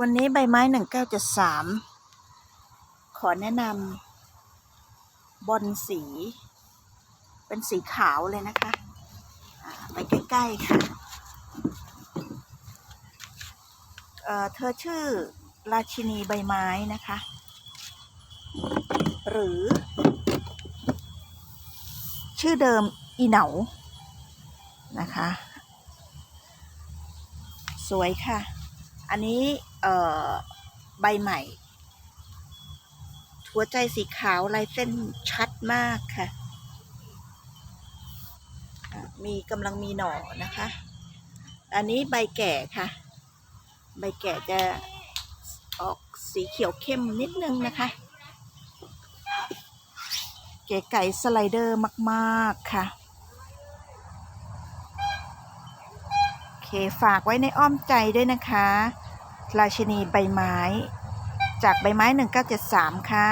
วันนี้ใบไม้หนึ่งเก้าจะสามขอแนะนำบอลสี เป็นสีขาวเลยนะคะ ไปใกล้ๆค่ะเเธอชื่อราชินีใบไม้นะคะ หรือ ชื่อเดิมอีเหนานะคะ สวยค่ะ อันนี้ใบใหม่ หัวใจสีขาวลายเส้นชัดมากค่ะอะ มีกำลังมีหน่อนะคะ อันนี้ใบแก่ค่ะ ใบแก่จะออกสีเขียวเข้มนิดนึงนะคะ เก๋ไก่สไลเดอร์มาก ๆ ค่ะ โอ เคฝากไว้ในอ้อมใจด้วยนะคะ ราชินีใบไม้ จากใบไม้ 1973 ค่ะ